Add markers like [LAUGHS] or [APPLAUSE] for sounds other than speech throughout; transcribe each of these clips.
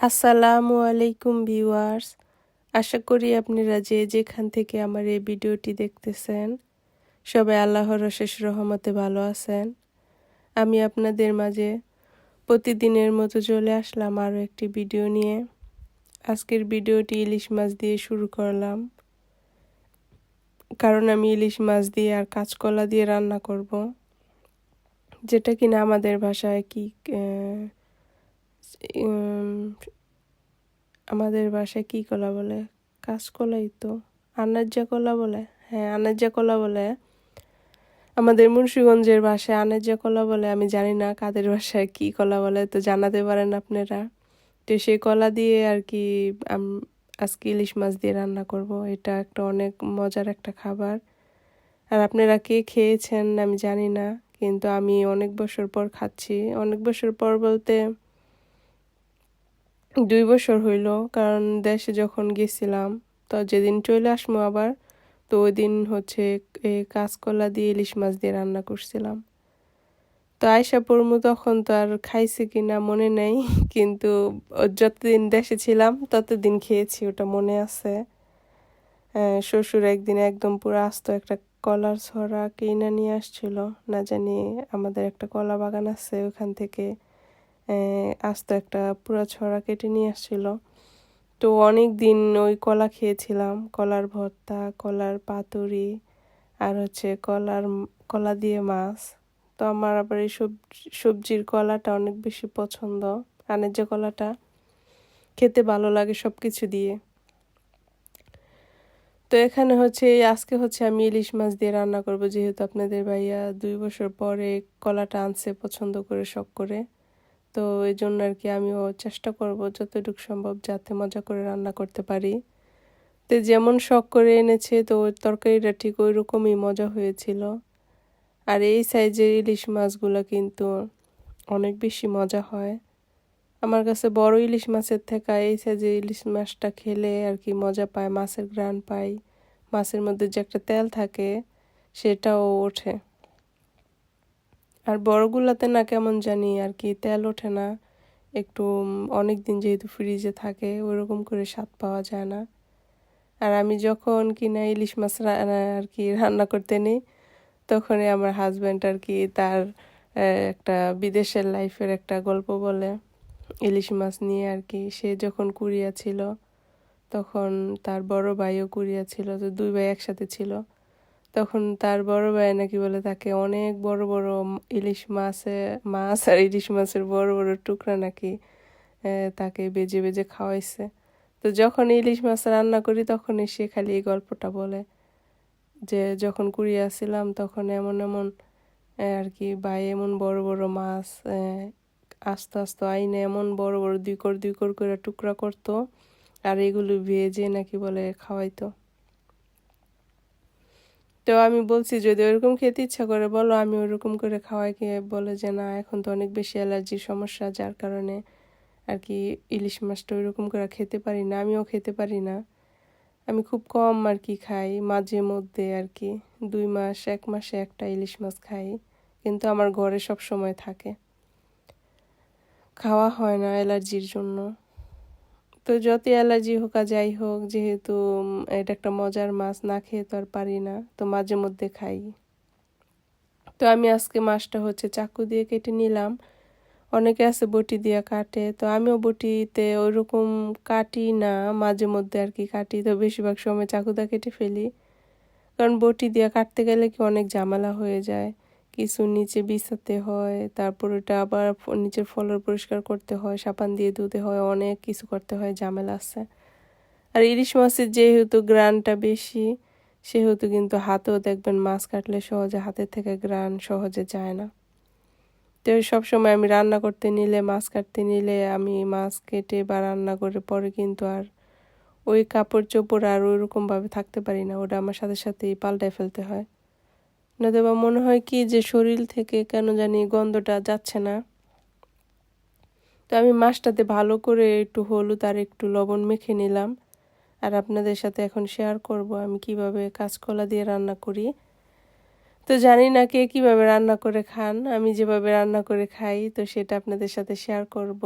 আসসালামু আলাইকুম ভিউয়ার্স। আশা করি আপনারা যে যেখান থেকে আমার এই ভিডিওটি দেখতেছেন, সবাই আল্লাহর অশেষ রহমতে ভালো আছেন। আমি আপনাদের মাঝে প্রতিদিনের মতো চলে আসলাম আরও একটি ভিডিও নিয়ে। আজকের ভিডিওটি ইলিশ মাছ দিয়ে শুরু করলাম। কারণ আমি ইলিশ মাছ দিয়ে আর কাঁচকলা দিয়ে রান্না করব। যেটা কিনা আমাদের ভাষায় কি আমাদের বাসায় কি কলা বলে? কাঁচকলাই তো। আনাজ্জা কলা বলে? হ্যাঁ আনাজ্জা কলা বলে। আমাদের মুন্সিগঞ্জের ভাষায় আনাজ্জা কলা বলে, আমি জানি না কাদের ভাষায় কি কলা বলে, তো জানাতে পারেন আপনারা। তো সেই কলা দিয়ে আর কি আজকে ইলিশ মাছ দিয়ে রান্না করব। এটা একটা অনেক মজার একটা খাবার। আর আপনারা কে খেয়েছেন আমি জানি না, কিন্তু আমি অনেক বছর পর খাচ্ছি। অনেক বছর পর বলতে দুই বছর হইল, কারণ দেশে যখন গেছিলাম, তো যেদিন চলে আসব আবার, তো ওই দিন হচ্ছে কাঁচকলা দিয়ে ইলিশ মাছ দিয়ে রান্না করছিলাম। তো আয়সা পড়মু তখন তো আর খাইছে কি না মনে নেই, [LAUGHS] কিন্তু যতদিন দেশে ছিলাম, ততদিন খেয়েছি, ওটা মনে আছে। শ্বশুর একদিন একদম পুরো আস্ত একটা কলার ছড়া কিনে নিয়ে আসছিল, না জানি আমাদের একটা কলা বাগান আছে ওখান থেকে আস্ত একটা পুরো ছড়া কেটে নিয়ে আসছিল। তো অনেক দিন ওই কলা খেয়েছিলাম, কলার ভর্তা, কলার পাতুরি আর হচ্ছে কলার কলা দিয়ে মাছ। তো আমার আবার এই সবজি সবজির কলাটা অনেক বেশি পছন্দ আনের যে কলাটা। খেতে ভালো লাগে সব কিছু দিয়ে। তো এখানে হচ্ছে আজকে হচ্ছে আমি ইলিশ মাছ দিয়ে রান্না করব, যেহেতু আপনাদের ভাইয়া দুই বছর পরে কলাটা আনছে পছন্দ করে, শখ করে। তো এই জন্য আর কি আমিও চেষ্টা করব যতটুকু সম্ভব যাতে মজা করে রান্না করতে পারি। তো যেমন শখ করে এনেছে, তো ওই তরকারিটা ঠিক ওই রকমই মজা হয়েছিল। আর এই সাইজের ইলিশ মাছগুলো কিন্তু অনেক বেশি মজা হয়। আমার কাছে বড় ইলিশ মাছের থেকে এই সাইজের ইলিশ মাছটা খেলে আর কি মজা পায়, মাছের গ্রান পাই মাছের মধ্যে যে একটা তেল থাকে, সেটাও ওঠে। আর বড়গুলাতে না কেমন জানি আর কি, তেল ওঠে না। একটু অনেক দিন যেহেতু ফ্রিজে থাকে ওরকম করে স্বাদ পাওয়া যায় না। আর আমি যখন কিনা ইলিশ মাছ আর কি রান্না করতে নিই, তখনই আমার হাজব্যান্ড আর কি তার একটা বিদেশের লাইফের একটা গল্প বলে। ইলিশ মাছ নিয়ে আর কি, সে যখন কুরিয়া ছিল, তখন তার বড় ভাইও কুরিয়া ছিল, তো দুই ভাই একসাথে ছিল। তখন তার বড় ভাই নাকি বলে তাকে অনেক বড় বড় ইলিশ মাছে, মাছ আর ইলিশ মাছের বড় বড় টুকরা নাকি তাকে বেজে বেজে খাওয়াইছে। তো যখন ইলিশ মাছ রান্না করি তখনই সে খালি এই গল্পটা বলে যে, যখন কুড়িয়ে ছিলাম তখন এমন এমন আর কি ভাই এমন বড় বড় মাছ আস্তে আস্তে আইনে এমন বড় বড় দুই কর দুই কর করে টুকরা করতো আর এগুলো ভেজে নাকি বলে খাওয়াইতো। তো আমি বলছি, যদি ওরকম খেতে ইচ্ছা করে বলো, আমি ওরকম করে খাওয়াই। খেয়ে বলে যে, না, এখন তো অনেক বেশি অ্যালার্জির সমস্যা, যার কারণে আর কি ইলিশ মাছটা ওইরকম করে খেতে পারি না, আমিও খেতে পারি না। আমি খুব কম আর কি খাই, মাঝে মধ্যে আর কি। দুই মাস, এক মাসে একটা ইলিশ মাছ খাই, কিন্তু আমার ঘরে সব সময় থাকে। খাওয়া হয় না অ্যালার্জির জন্য। তো যতই অ্যালার্জি হোক আর যাই হোক, যেহেতু এটা একটা মজার মাছ, না খেয়ে তো আর পারি না, তো মাঝে মধ্যে খাই। তো আমি আজকে মাছটা হচ্ছে চাকু দিয়ে কেটে নিলাম। অনেকে আছে বটি দিয়ে কাটে, তো আমিও বটিতে ওইরকম কাটি না, মাঝে মধ্যে আর কি কাটি, তো বেশিরভাগ সময় চাকুদা কেটে ফেলি। কারণ বটি দিয়ে কাটতে গেলে কি অনেক ঝামেলা হয়ে যায়। কিছু নিচে বিছাতে হয়, তারপর ওটা আবার নিচের ফলর পরিষ্কার করতে হয় সাবান দিয়ে ধুতে হয়, অনেক কিছু করতে হয়, ঝামেলা আছে। আর ইলিশ মাছের যেহেতু গ্রানটা বেশি, সেহেতু কিন্তু হাতেও দেখবেন মাছ কাটলে সহজে হাতের থেকে গ্রান সহজে যায় না। তো সবসময় আমি রান্না করতে নিলে, মাছ কাটতে নিলে আমি মাছ কেটে বা রান্না করে পরে কিন্তু আর ওই কাপড় চোপড় আর ওইরকমভাবে থাকতে পারি না, ওটা আমার সাথে সাথেই পাল্টায় ফেলতে হয়। নয়তো বা মনে হয় কি যে শরীর থেকে কেন জানি গন্ধটা যাচ্ছে না। তো আমি মাছটাতে ভালো করে একটু হলুদ আর একটু লবণ মেখে নিলাম। আর আপনাদের সাথে এখন শেয়ার করব আমি কীভাবে কাঁচকলা দিয়ে রান্না করি। তো জানি না কে কীভাবে রান্না করে খান, আমি যেভাবে রান্না করে খাই, তো সেটা আপনাদের সাথে শেয়ার করব।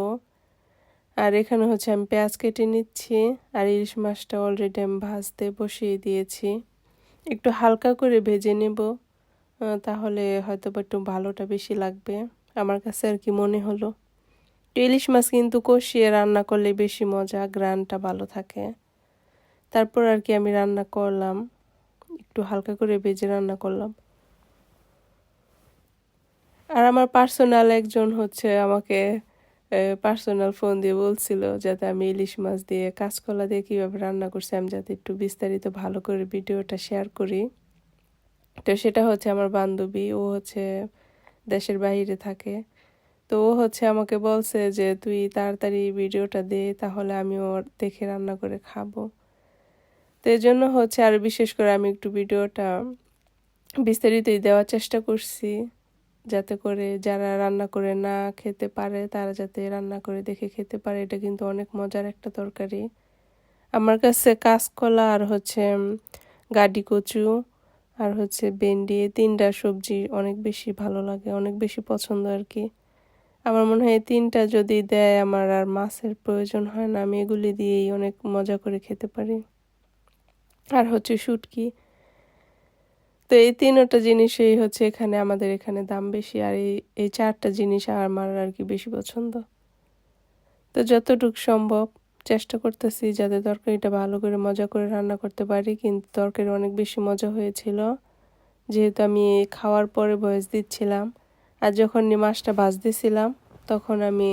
আর এখানে হচ্ছে আমি পেঁয়াজ কেটে নিচ্ছি, আর ইলিশ মাছটা অলরেডি আমি ভাজতে বসিয়ে দিয়েছি। একটু হালকা করে ভেজে নেব। তাহলে হয়তো বা একটু ভালোটা বেশি লাগবে। আমার কাছে আর কি মনে হলো। ইলিশ মাছ কিন্তু কষিয়ে রান্না করলে বেশি মজা, গ্রানটা ভালো থাকে। তারপর আর কি আমি রান্না করলাম। একটু হালকা করে ভেজে রান্না করলাম। আর আমার পার্সোনাল একজন হচ্ছে আমাকে পার্সোনাল ফোন দিয়ে বলছিল যাতে আমি ইলিশ মাছ দিয়ে কাঁচকলা দিয়ে কীভাবে রান্না করছি, আমি যাতে একটু বিস্তারিত ভালো করে ভিডিওটা শেয়ার করি। তো সেটা হচ্ছে আমার বান্ধবী, ও হচ্ছে দেশের বাইরে থাকে। তো ও হচ্ছে আমাকে বলছে যে, তুই তাড়াতাড়ি ভিডিওটা দে, তাহলে আমি ওর দেখে রান্না করে খাব। তো এই জন্য হচ্ছে আর বিশেষ করে আমি একটু ভিডিওটা বিস্তারিতই দেওয়ার চেষ্টা করছি, যাতে করে যারা রান্না করে না খেতে পারে, তারা যাতে রান্না করে দেখে খেতে পারে, এটা কিন্তু অনেক মজার একটা তরকারি। আমার কাছে কাঁচকলা আর হচ্ছে গাডি কচু আর হচ্ছে ভেন্ডি এই তিনটা সবজি অনেক বেশি ভালো লাগে, অনেক বেশি পছন্দ আর কি। আমার মনে হয় এই তিনটা যদি দেয় আমার আর মাছের প্রয়োজন হয় না, আমি এগুলি দিয়েই অনেক মজা করে খেতে পারি। আর হচ্ছে শুটকি। তো এই তিনটা জিনিসই হচ্ছে এখানে আমাদের এখানে দাম বেশি, আর এই এই চারটা জিনিস আমার আর কি বেশি পছন্দ। তো যতটুক সম্ভব চেষ্টা করতেছি যাতে তরকারিটা ভালো করে মজা করে রান্না করতে পারি, কিন্তু তরকারি অনেক বেশি মজা হয়েছিল। যেহেতু আমি খাওয়ার পরে বয়স দিচ্ছিলাম, আর যখন মাছটা ভাজতেছিলাম, তখন আমি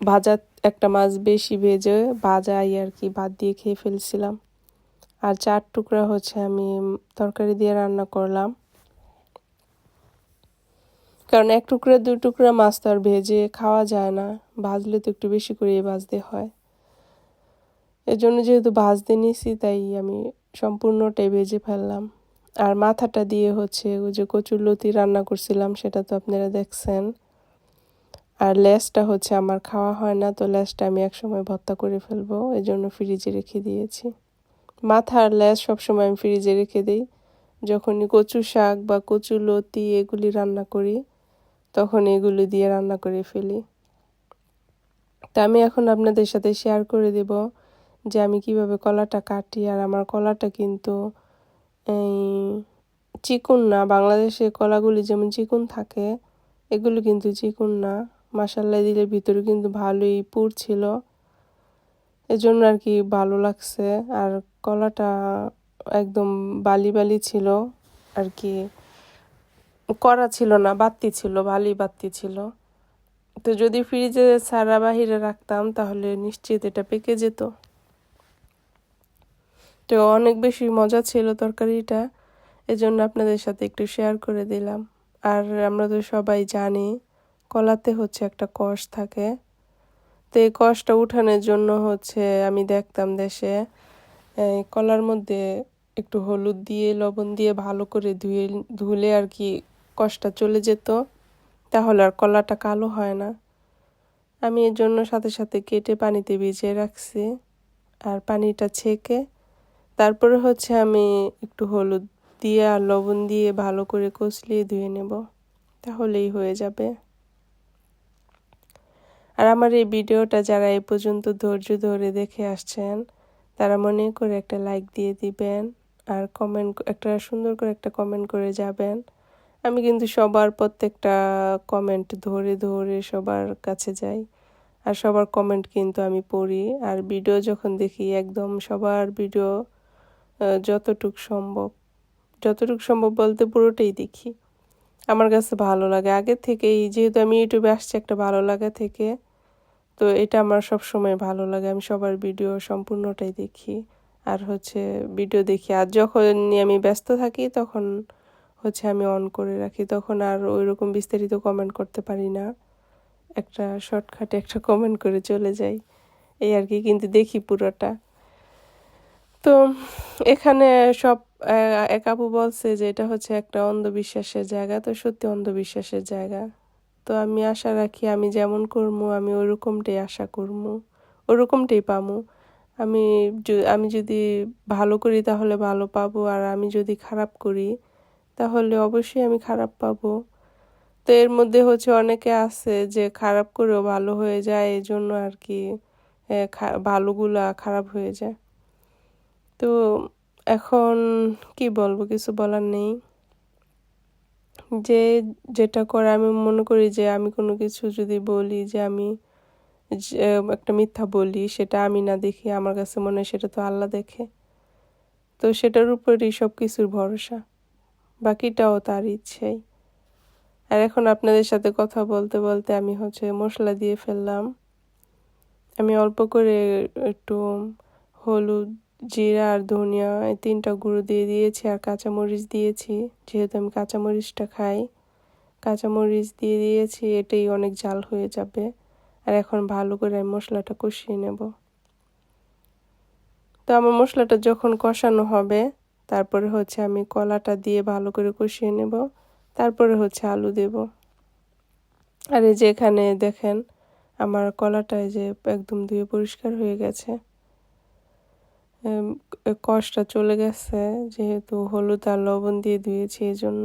ভাজা একটা মাছ বেশি ভেজে ভাজাই আর কি, ভাত দিয়ে খেয়ে ফেলছিলাম। আর চার টুকরা হচ্ছে আমি তরকারি দিয়ে রান্না করলাম। কারণ এক টুকরা দু টুকরা মাছ তো আর ভেজে খাওয়া যায় না, ভাজলে তো একটু বেশি করে ভাজতে হয়। এর জন্য যেহেতু ভাজতে নিয়েছি তাই আমি সম্পূর্ণটাই ভেজে ফেললাম। আর মাথাটা দিয়ে হচ্ছে ওই যে কচুর লতি রান্না করছিলাম, সেটা তো আপনারা দেখছেন। আর লেসটা হচ্ছে আমার খাওয়া হয় না, তো লেসটা আমি একসময় ভর্তা করে ফেলব এই জন্য ফ্রিজে রেখে দিয়েছি। মাথার লেস সবসময় আমি ফ্রিজে রেখে দিই। যখনই কচু শাক বা কচু লতি এগুলি রান্না করি, তখন এগুলি দিয়ে রান্না করে ফেলি। তা আমি এখন আপনাদের সাথে শেয়ার করে দেব। যে আমি কীভাবে কলাটা কাটি, আর আমার কলাটা কিন্তু, এই, চিকুন না। বাংলাদেশে কলাগুলি যেমন চিকুন থাকে, এগুলো কিন্তু চিকুন না। মাসাল্লা দিলে ভিতরে কিন্তু ভালোই পুর ছিল। এজন্য আর কি ভালো লাগছে। আর কলাটা একদম বালি বালি ছিল, আর কি করা ছিল না বাত্তি ছিল বালি বাত্তি ছিল। তো যদি ফ্রিজে সারা বাহিরে রাখতাম, তাহলে নিশ্চিত এটা পেকে যেত। তো অনেক বেশি মজা ছিল তরকারিটা। এজন্য আপনাদের সাথে একটু শেয়ার করে দিলাম। আর আমরা তো সবাই জানি, কলাতে হচ্ছে একটা কষ থাকে। তো এই কষটা উঠানোর জন্য হচ্ছে আমি দেখতাম দেশে কলার মধ্যে একটু হলুদ দিয়ে, লবণ দিয়ে ভালো করে ধুয়ে, ধুলে আর কি কষটা চলে যেত। তাহলে আর কলাটা কালো হয় না। আমি এর জন্য সাথে সাথে কেটে পানিতে ভিজিয়ে রাখছি। আর পানিটা ছেঁকে তারপরে হচ্ছে আমি একটু হলুদ দিয়ে আর লবণ দিয়ে ভালো করে কষলিয়ে ধুয়ে নেব। তাহলেই হয়ে যাবে। আর আমার এই ভিডিওটা যারা এ পর্যন্ত ধৈর্য ধরে দেখে আসছেন, তারা মনে করে একটা লাইক দিয়ে দিবেন আর কমেন্ট একটা সুন্দর করে একটা কমেন্ট করে যাবেন। আমি কিন্তু সবার প্রত্যেকটা কমেন্ট ধরে ধরে সবার কাছে যাই আর সবার কমেন্ট কিন্তু আমি পড়ি। আর ভিডিও যখন দেখি, একদম সবার ভিডিও যতটুক সম্ভব। যতটুকু সম্ভব বলতে পুরোটাই দেখি। আমার কাছে ভালো লাগে। আগে থেকেই যেহেতু আমি ইউটিউবে আসছি, একটা ভালো লাগা থেকে, তো এটা আমার সব সময় ভালো লাগে। আমি সবার ভিডিও সম্পূর্ণটাই দেখি। আর হচ্ছে ভিডিও দেখি। আর যখন আমি ব্যস্ত থাকি, তখন হচ্ছে আমি অন করে রাখি। তখন আর ওই রকম বিস্তারিত কমেন্ট করতে পারি না। একটা শর্টকাটে একটা কমেন্ট করে চলে যাই। এই আর কি, কিন্তু দেখি পুরোটা। তো এখানে সব এক আপু বলছে যে এটা হচ্ছে একটা অন্ধবিশ্বাসের জায়গা। তো সত্যি অন্ধবিশ্বাসের জায়গা। তো আমি আশা রাখি আমি যেমন করব আমি ওরকমটাই আশা করব ওরকমটাই পামো। আমি আমি যদি ভালো করি তাহলে ভালো পাবো, আর আমি যদি খারাপ করি তাহলে অবশ্যই আমি খারাপ পাবো। তো এর মধ্যে হচ্ছে অনেকে আছে যে খারাপ করেও ভালো হয়ে যায় এই জন্য আর কি ভালোগুলা খারাপ হয়ে যায়। তো এখন কি বলব, কিছু বলার নেই। যে যেটা করে আমি মনে করি যে আমি কোনো কিছু যদি বলি যে আমি একটা মিথ্যা বলি, সেটা আমি না দেখি, আমার কাছে মনে হয় সেটা তো আল্লাহ দেখে। তো সেটার উপরই সব কিছুর ভরসা, বাকিটাও তার ইচ্ছেই। আর এখন আপনাদের সাথে কথা বলতে বলতে আমি হচ্ছে মশলা দিয়ে ফেললাম। আমি অল্প করে একটু হলুদ জিরা আর ধনিয়া এই তিনটা গুঁড়ো দিয়ে দিয়েছি আর কাঁচামরিচ দিয়েছি। যেহেতু আমি কাঁচামরিচটা খাই, কাঁচামরিচ দিয়ে দিয়েছি এটাই অনেক জাল হয়ে যাবে। আর এখন ভালো করে আমি মশলাটা কষিয়ে নেব। তো আমার মশলাটা যখন কষানো হবে, তারপরে হচ্ছে আমি কলাটা দিয়ে ভালো করে কষিয়ে নেব, তারপরে হচ্ছে আলু দেব। আর এই যে এখানে দেখেন, আমার কলাটা যে একদম ধুয়ে পরিষ্কার হয়ে গেছে। কষটা চলে গেছে, যেহেতু হলুদ আর লবণ দিয়ে ধুয়েছি এই জন্য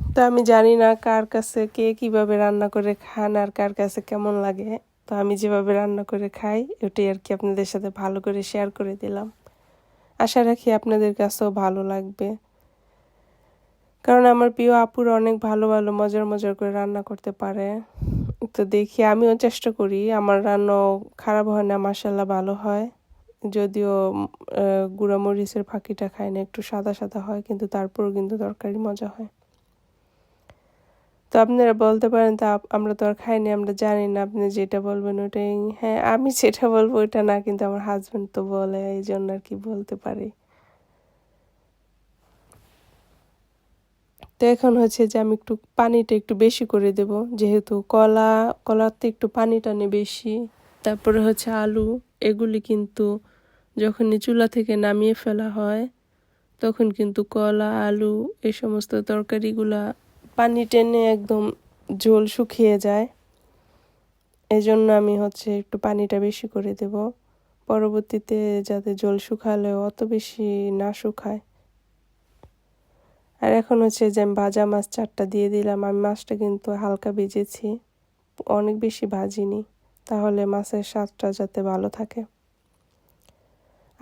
তো আমি জানি না কার কাছে কে কীভাবে রান্না করে খান আর কার কাছে কেমন লাগে। তো আমি যেভাবে রান্না করে খাই, ওটাই আর কি আপনাদের সাথে ভালো করে শেয়ার করে দিলাম। আশা রাখি আপনাদের কাছেও ভালো লাগবে। কারণ আমার প্রিয় আপুরা অনেক ভালো ভালো, মজার মজার করে রান্না করতে পারে। তো দেখি, আমিও চেষ্টা করি। আমার রান্নাও খারাপ হয় না মাসাল্লাহ ভালো হয়। যদিও আহ, গুঁড়া মরিচের ফাঁকিটা খায় না একটু সাদা সাদা হয় কিন্তু তারপরেও কিন্তু তরকারি মজা হয়। তো আপনারা বলতে পারেন তা আমরা তো আর খাইনি আমরা জানি না আপনি যেটা বলবেন ওটাই। হ্যাঁ আমি যেটা বলব ওটা না কিন্তু আমার হাজবেন্ড তো বলে এই জন্য আর কি বলতে পারি। তো এখন হচ্ছে যে আমি একটু পানিটা একটু বেশি করে দেব যেহেতু কলা কলাতে একটু পানি টানে বেশি। তারপরে হচ্ছে আলু এগুলি কিন্তু যখনই চুলা থেকে নামিয়ে ফেলা হয়, তখন কিন্তু কলা, আলু এই সমস্ত তরকারিগুলা পানি টেনে একদম ঝোল শুকিয়ে যায়। এই জন্য আমি হচ্ছে একটু পানিটা বেশি করে দেব। পরবর্তীতে যাতে জল শুকালেও অত বেশি না শুকায়। আর এখন হচ্ছে যে আমি ভাজা মাছ চারটা দিয়ে দিলাম, আমি মাছটা কিন্তু হালকা ভেজেছি, অনেক বেশি ভাজিনি, তাহলে মাছের স্বাদটা যাতে ভালো থাকে।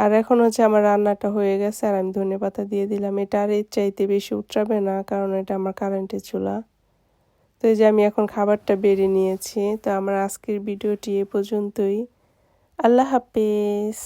আর এখন হচ্ছে আমার রান্নাটা হয়ে গেছে আর আমি ধনে পাতা দিয়ে দিলাম। এটা আর এর চাইতে বেশি উতরাবে না, কারণ এটা আমার কারেন্টের চুলা। তো এই যে আমি এখন খাবারটা বেড়ে নিয়েছি। তো আমার আজকের ভিডিওটি এ পর্যন্তই। আল্লাহ হাফেজ।